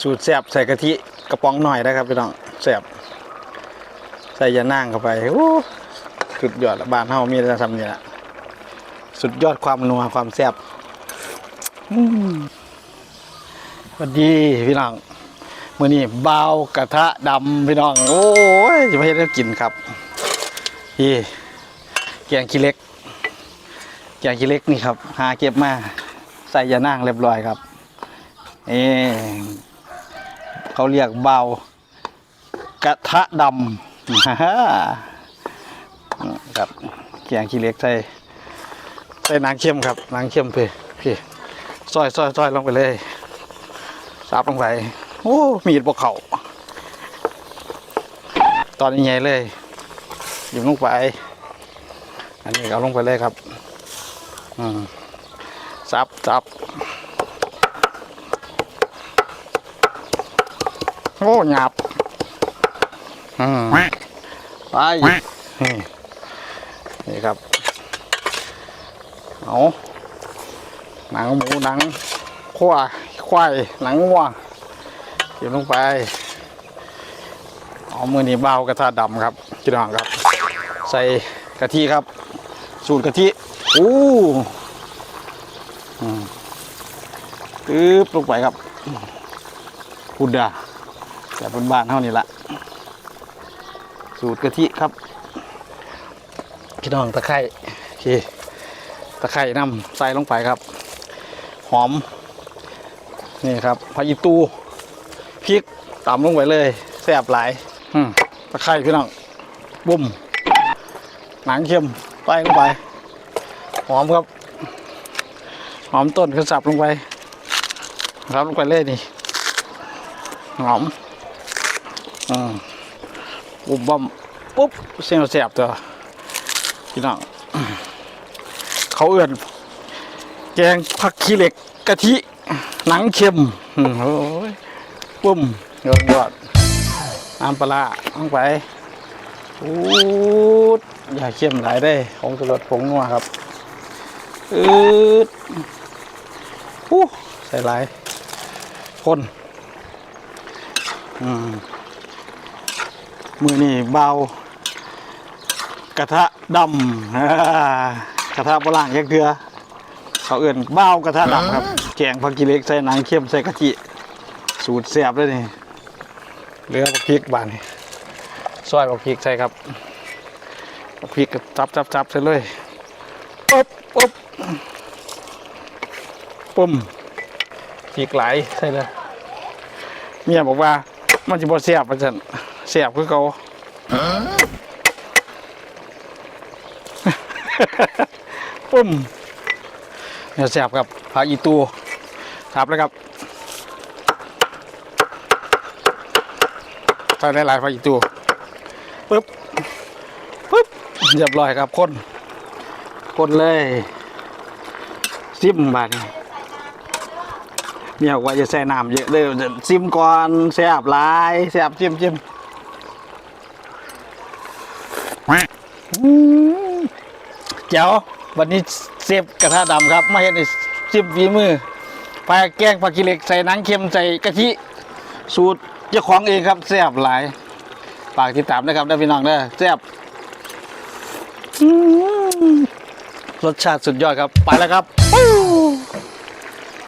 สูตรแซ่บใส่กะทิกระป๋องหน่อยนะครับพี่น้องแซ่บใส่ยานั่งเข้าไปโอ้สุดยอดบ้านเฮามีแต่ทำนี่แหละสุดยอดความนัวความแซ่บอืมสวัสดีพี่น้องมื้อนี้เบากระทะดำพี่น้อง โอ้ยจะไม่ได้กินครับนี่แกงขี้เล็กแกงขี้เล็กนี่ครับ หาเก็บมาใส่ยานั่งเรียบร้อยครับนี่ เขาเรียกเบากระทะดำฮ่าครับเกียงขี้เหล็กใส่ใส่นางเข้มครับนางเข้มเพี่พี่ซอยซอยซอยลงไปเลยสับลงไปโอ้มีดบกเขาตอนนี้ใหญ่เลยหยิบลงไป อันนี้เอาลงไปเลยครับอืมสับสับ อ้หยาบอืมไปนี่นี่ครับเอาหนังหมูหนังขั้วควายหนังวัวเก็บลงไปเอามือนี่เบากระทะดำครับพี่น้องครับ ใส่กะทิครับ สูตรกะทิอู้อืมปึ๊บลงไปครับพุดดา แต่บนบ้านเท่านี้ละสูตรกะทิครับพี่น้องตะไคร้โอเคตะไคร้น้ำใส่ลงไปครับ หอม นี่ครับพายิตูพริกตำลงไปเลยแซ่บหลายตะไคร้พี่น้องบุ้มหนังเค็มใส่ลงไป หอมครับ หอมต้นก็สับลงไป ครับลงไปเลยนี่หอม อืมบุบบัมปุ๊บเสียงแสบตัวพี่น้องเขาเอื่นแกงผักขี้เหล็กกะทิหนังเค็มโอ้ยปุ้มยอดยอดน้ำปลาลงไปอูดอย่าเข้มหลายได้ของสลดผงนัวครับอืดอู้ใส่หลายคนอืม มือนี่เบากระทะดำอ่ากระทะโบราณยักเถือเขาเอื่นเบากระทะดำครับแกงผักกิเล็กใส่หนังเข้มใส่กะทิสูตรเสียบเลยนี่เหลือผักพริกบานนี่ซอยผักพริกใส่ครับผักพริกก็จับจับจับใส่เลยปุ๊บปุ๊บปุ่มพริกไหลายใส่เลยเมียบอกว่ามันจะบ่เสียบมันจะ เสียบคือเขาปุ้มเนี่ยเสียบกับพาอีตูทับแล้วครับใส่ได้หลายพาอีตูปึ๊บปึ๊บเรียบร้อยครับคนคนเลยซิมบาดนี้เมียว่าจะใส่น้ำเยอะเลยจะซิมก่อนแซ่บหลายแซ่บจิ้มจิ้ม เจ๋ววันนี้เซฟกระทะดำครับ มาเห็นในซิมฝีมือปลาแกงปลากิเล็กใส่นังเค็มใส่กะทิสูตรเจ้าของเองครับแซ่บหลายฝากติดตามนะครับได้พี่น้องเด้อแซ่บรสชาติสุดยอดครับ ไปแล้วครับ